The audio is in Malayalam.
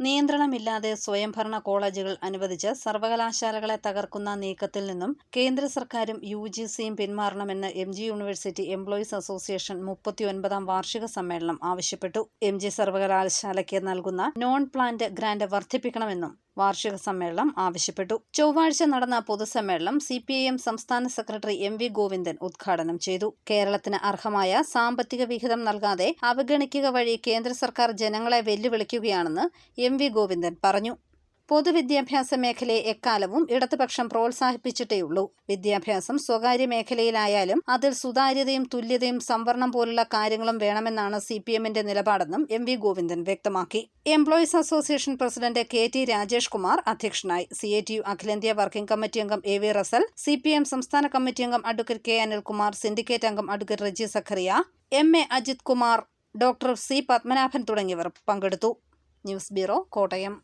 നിയന്ത്രണമില്ലാതെ സ്വയംഭരണ കോളേജുകൾ അനുവദിച്ച് സർവകലാശാലകളെ തകർക്കുന്ന നീക്കത്തിൽ നിന്നും കേന്ദ്ര സർക്കാരും യു ജി സിയും പിന്മാറണമെന്ന് M G university employees association മുപ്പത്തിയൊൻപതാം വാർഷിക സമ്മേളനം ആവശ്യപ്പെട്ടു. എം ജി സർവകലാശാലയ്ക്ക് നൽകുന്ന നോൺ പ്ലാന്റ് ഗ്രാന്റ് വർദ്ധിപ്പിക്കണമെന്നും വാർഷിക സമ്മേളനം ആവശ്യപ്പെട്ടു. ചൊവ്വാഴ്ച നടന്ന പൊതുസമ്മേളനം സി പി ഐ എം സംസ്ഥാന സെക്രട്ടറി എം വി ഗോവിന്ദൻ ഉദ്ഘാടനം ചെയ്തു. കേരളത്തിന് അർഹമായ സാമ്പത്തിക വിഹിതം നൽകാതെ അവഗണിക്കുക വഴി കേന്ദ്ര സർക്കാർ ജനങ്ങളെ വെല്ലുവിളിക്കുകയാണെന്ന് എം വി ഗോവിന്ദൻ പറഞ്ഞു. പൊതുവിദ്യാഭ്യാസ മേഖലയെ എക്കാലവും ഇടതുപക്ഷം പ്രോത്സാഹിപ്പിച്ചിട്ടേയുള്ളൂ. വിദ്യാഭ്യാസം സ്വകാര്യ മേഖലയിലായാലും അതിൽ സുതാര്യതയും തുല്യതയും സംവരണം പോലുള്ള കാര്യങ്ങളും വേണമെന്നാണ് സി പി എമ്മിന്റെ നിലപാടെന്നും എം വി ഗോവിന്ദൻ വ്യക്തമാക്കി. Employees association president K T Rajesh Kumar അധ്യക്ഷനായി സി എ ടി യു അഖിലേന്ത്യാ വർക്കിംഗ് കമ്മിറ്റി അംഗം A V Russel C P M സംസ്ഥാന കമ്മിറ്റി അംഗം അഡ്വക്കേറ്റ് കെ അനിൽകുമാർ സിൻഡിക്കേറ്റ് അംഗം advocate Reji Zacharia M A Ajith Kumar doctor C Padmanabhan തുടങ്ങിയവർ പങ്കെടുത്തു. News bureau Kottayam.